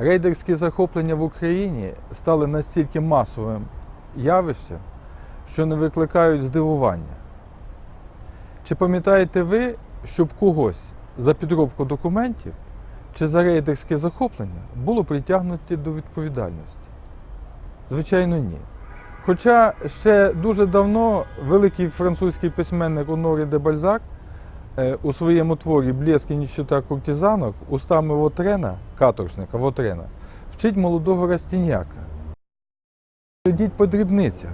Рейдерські захоплення в Україні стали настільки масовим явищем, що не викликають здивування. Чи пам'ятаєте ви, щоб когось за підробку документів чи за рейдерське захоплення було притягнуті до відповідальності? Звичайно, ні. Хоча ще дуже давно великий французький письменник Онорі де Бальзак у своєму творі Блеск і ніщота куртизанок устами Вотрена, каторжника Вотрена, вчить молодого Растіньяка. Йдіть по дрібницях.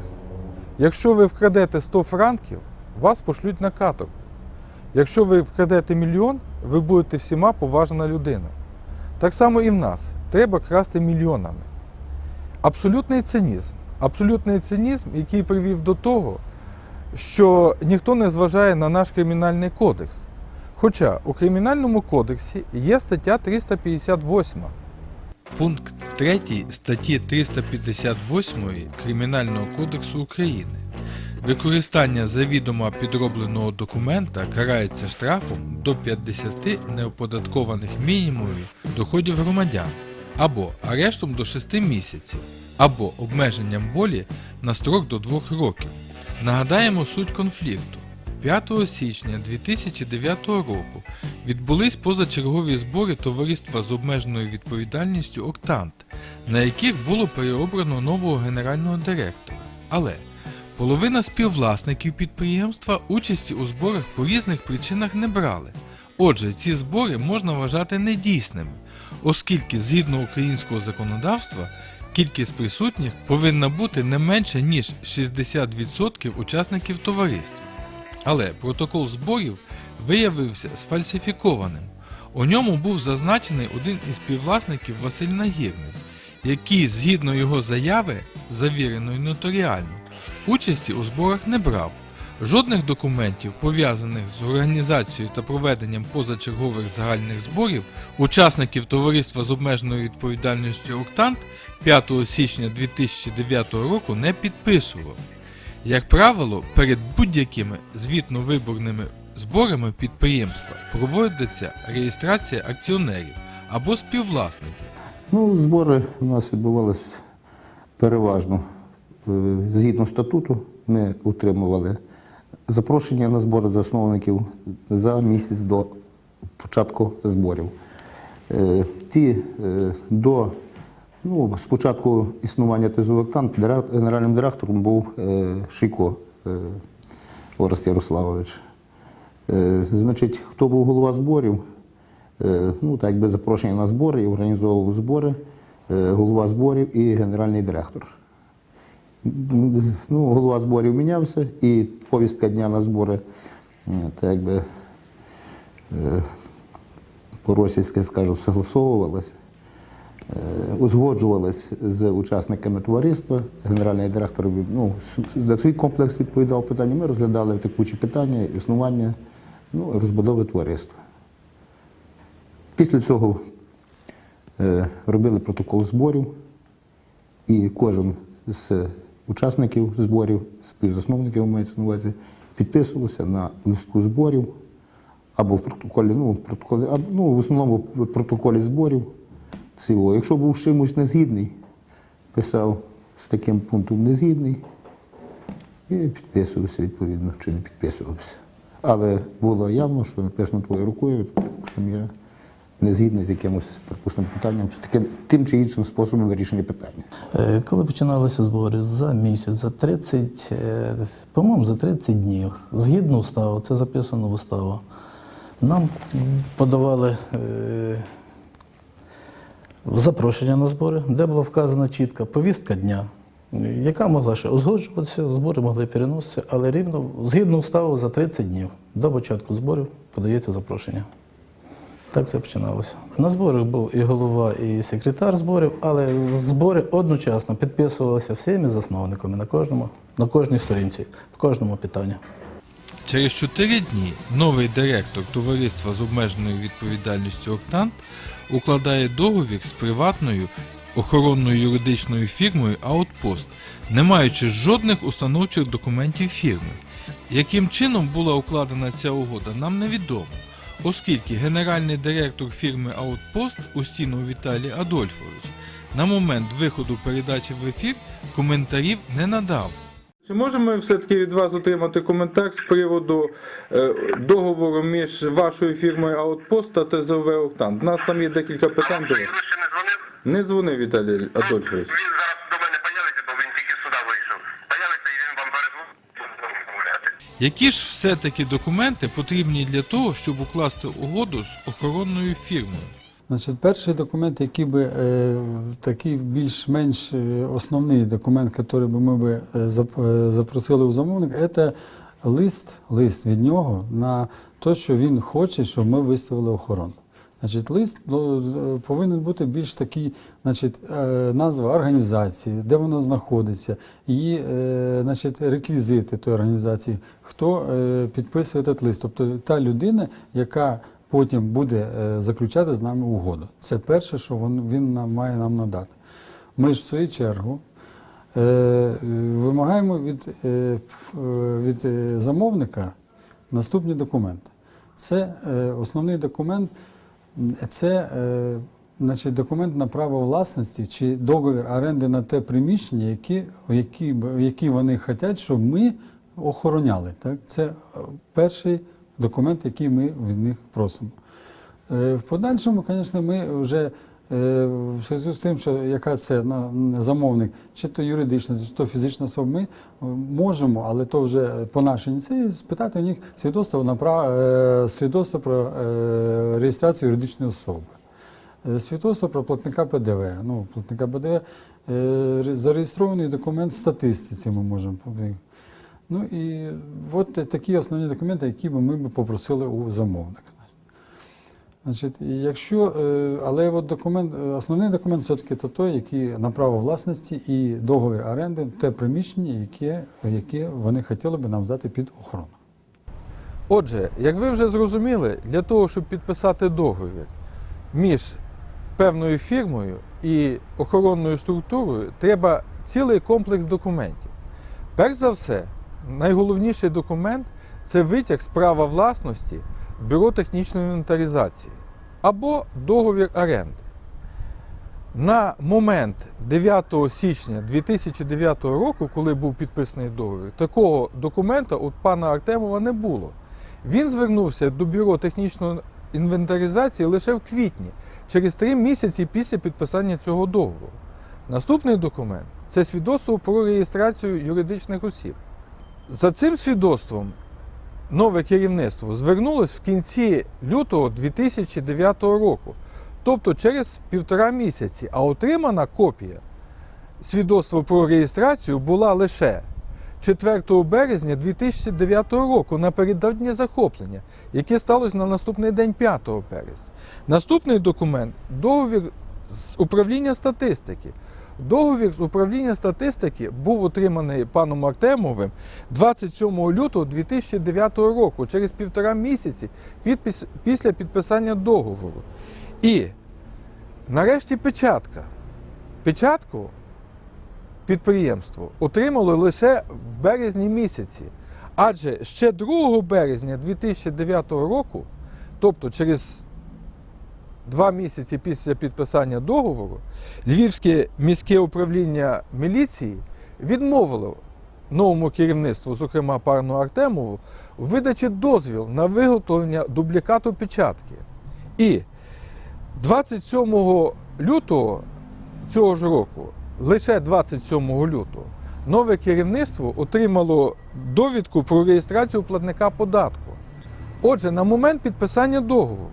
Якщо ви вкрадете 100 франків, вас пошлють на каторгу. Якщо ви вкрадете мільйон, ви будете всіма поважна людина. Так само і в нас. Треба красти мільйонами. Абсолютний цинізм. Абсолютний цинізм, який привів до того, що ніхто не зважає на наш кримінальний кодекс. Хоча у кримінальному кодексі є стаття 358. Пункт 3 статті 358 Кримінального кодексу України. Використання завідомо підробленого документа карається штрафом до 50 неоподаткованих мінімумів доходів громадян або арештом до 6 місяців, або обмеженням волі на строк до 2 років. Нагадаємо суть конфлікту. 5 січня 2009 року відбулись позачергові збори товариства з обмеженою відповідальністю Октант, на яких було переобрано нового генерального директора. Але половина співвласників підприємства участі у зборах по різних причинах не брали. Отже, ці збори можна вважати недійсними, оскільки згідно українського законодавства кількість присутніх повинна бути не менше ніж 60% учасників товариства. Але протокол зборів виявився сфальсифікованим. У ньому був зазначений один із співвласників Василь Нагірний, який, згідно його заяви, завіреної нотаріально, участі у зборах не брав. Жодних документів, пов'язаних з організацією та проведенням позачергових загальних зборів, учасників товариства з обмеженою відповідальністю Октант 5 січня 2009 року не підписував. Як правило, перед будь-якими звітно-виборними зборами підприємства проводиться реєстрація акціонерів або співвласників. Ну, збори у нас відбувалися переважно. Е, Згідно статуту, ми утримували запрошення на збори засновників за місяць до початку зборів. Е, Ті е, до ну, спочатку існування ТЗУ «Октант» генеральним директором був е, Шийко Орест Ярославович. Значить, хто був голова зборів, ну, так якби запрошення на збори і організовував збори, голова зборів і генеральний директор. Ну, голова зборів мінявся, і повістка дня на збори, так якби е, по-російськи скажу, согласовувалася, е, узгоджувалась з учасниками товариства. Генеральний директор ну, за свій комплекс відповідав питання. Ми розглядали текучі питання, існування, ну, розбудови товариства. Після цього е, робили протокол зборів, і кожен з учасників зборів, співзасновників мається на увазі, підписувався на листку зборів або в протоколі, ну, в протоколі, або, ну, в основному в протоколі зборів. Всього. Якщо був чимось незгідний, писав з таким пунктом незгідний і підписувався відповідно, чи не підписувався. Але було явно, що написано твоєю рукою, я не згідний з якимось припустимо, питанням, чи таким тим чи іншим способом вирішення питання. Е, Коли починалися збори за місяць, за 30, е, по-моєму, за 30 днів, згідно уставу, це записано в уставу, нам подавали е, запрошення на збори, де була вказана чітка повістка дня, яка могла ще узгоджуватися, збори могли переноситися, але рівно згідно уставу за 30 днів до початку зборів подається запрошення. Так це починалося. На зборах був і голова, і секретар зборів, але збори одночасно підписувалися всіми засновниками на кожному, на кожній сторінці, в кожному питанні. Через 4 дні новий директор товариства з обмеженою відповідальністю Октант укладає договір з приватною охоронною юридичною фірмою Outpost, не маючи жодних установчих документів фірми. Яким чином була укладена ця угода, нам невідомо. Оскільки генеральний директор фірми Outpost Устінов Віталій Адольфович на момент виходу передачі в ефір коментарів не надав. Чи можемо ми все-таки від вас отримати коментар з приводу е, договору між вашою фірмою Outpost та ТЗВ Октант? У нас там є декілька питань до вас. не дзвонив. Не дзвонив Віталій Адольфович. Які ж все-таки документи потрібні для того, щоб укласти угоду з охоронною фірмою? Значить, перший документ, який би е, такий більш-менш е, основний документ, який би ми би е, е, запросили у замовник, це лист, лист від нього на те, що він хоче, щоб ми виставили охорону. Значить, лист ну, повинен бути більш такий, значить, е, назва організації, де вона знаходиться, її е, значить, реквізити тої організації, хто е, підписує цей лист. Тобто та людина, яка потім буде е, заключати з нами угоду. Це перше, що він, нам має нам надати. Ми ж в свою чергу е, е, вимагаємо від, е, е, від е, замовника наступні документи. Це е, основний документ, це е, значить, документ на право власності чи договір оренди на те приміщення, які, які, які вони хочуть, щоб ми охороняли. Так? Це е, перший документ, який ми від них просимо. Е, В подальшому, звісно, ми вже в зв'язку з тим, що яка це м, замовник, чи то юридична, чи то фізична особа, ми е, можемо, але то вже по нашій ініціативі, спитати у них свідоцтво на е, свідоцтво про е, реєстрацію юридичної особи. Е, Свідоцтво про платника ПДВ. Ну, платника ПДВ е, зареєстрований документ в статистиці ми можемо. Ну і от такі основні документи, які ми б попросили у замовника. Значить, якщо, е, але от документ, е, основний документ все-таки то той, який на право власності і договір оренди, те приміщення, яке, яке вони хотіли би нам здати під охорону. Отже, як ви вже зрозуміли, для того, щоб підписати договір між певною фірмою і охоронною структурою, треба цілий комплекс документів. Перш за все, найголовніший документ це витяг з права власності Бюро технічної інвентаризації або договір оренди. На момент 9 січня 2009 року, коли був підписаний договір, такого документа у пана Артемова не було. Він звернувся до бюро технічної інвентаризації лише в квітні, через три місяці після підписання цього договору. Наступний документ це свідоцтво про реєстрацію юридичних осіб. За цим свідоцтвом нове керівництво звернулось в кінці лютого 2009 року, тобто через півтора місяці, а отримана копія свідоцтва про реєстрацію була лише 4 березня 2009 року напередодні захоплення, яке сталося на наступний день 5 березня. Наступний документ договір з управління статистики. Договір з управління статистики був отриманий паном Артемовим 27 лютого 2009 року, через півтора місяці підпис- після підписання договору. І нарешті печатка. Печатку підприємство отримало лише в березні місяці. Адже ще 2 березня 2009 року, тобто через два місяці після підписання договору, Львівське міське управління міліції відмовило новому керівництву, зокрема пану Артемову, видачі дозвіл на виготовлення дублікату печатки. І 27 лютого цього ж року, лише 27 лютого, нове керівництво отримало довідку про реєстрацію платника податку. Отже, на момент підписання договору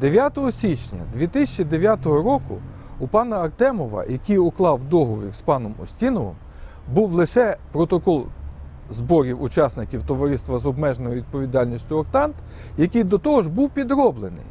9 січня 2009 року у пана Артемова, який уклав договір з паном Остіновим, був лише протокол зборів учасників товариства з обмеженою відповідальністю Октант, який до того ж був підроблений.